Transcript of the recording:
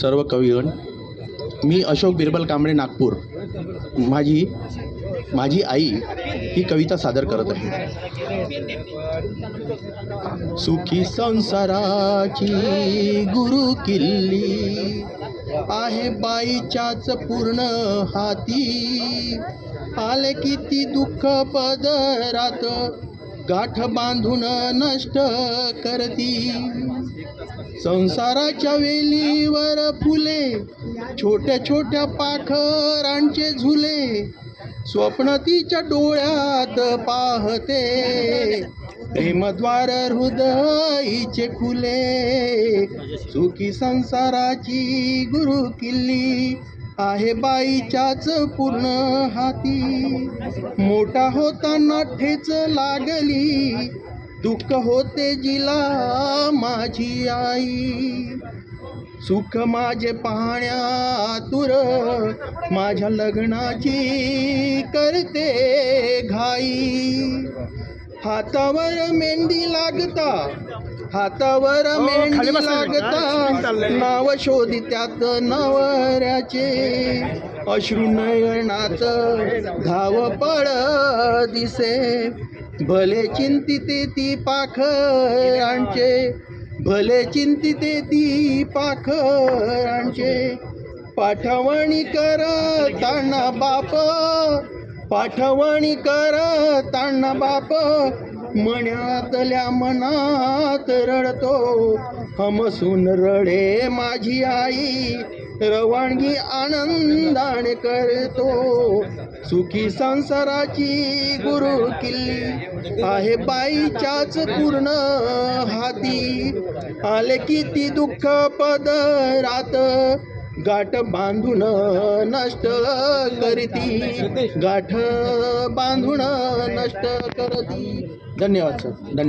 सर्व कवीगण. मी अशोक बिरबल कांबळे नागपूर. माझी माझी आई ही कविता सादर करत आहे. सुखी संसाराची गुरु किल्ली आहे बाईच्याच पूर्ण हाती. आले किती दुःख पदरात गाठ बांधून नष्ट करती. संसाराच्या वेलीवर फुले छोट्या छोट्या पाखरांचे झुले स्वप्न तिच्या डोळ्यात पाहते. प्रेमद्वार हृदयीचे खुले सुखी संसाराची गुरु किल्ली आहे बाईच्याच पूर्ण हाती. मोठा होताना ठेच लागली. दुःख होते जिला माझी आई. सुख माझे पाहण्यातुर माझ्या लग्नाची करते घाई. हातावर मेहंदी लागता हातावर मेहंदी लागता. नाव शोधी त्यात नवऱ्याचे. अश्रू नयनात धावपळ दिसे. भले चिंतिते ती पाखरांचे. भले चिंतिते ती पाखरांचे. पाठवणी करताना बाप पाठवणी करताना बाप मण्यातल्या मनात रडतो. हमसून रडे माझी आई रवानगी आनंदाने करतो. सुखी संसाराची गुरु किल्ली आहे बाईच्याच पूर्ण हाती. आले किती दुःख पदरात गाठ बांधून नष्ट करती. गाठ बांधून नष्ट करती. धन्यवाद सर. धन्यवाद.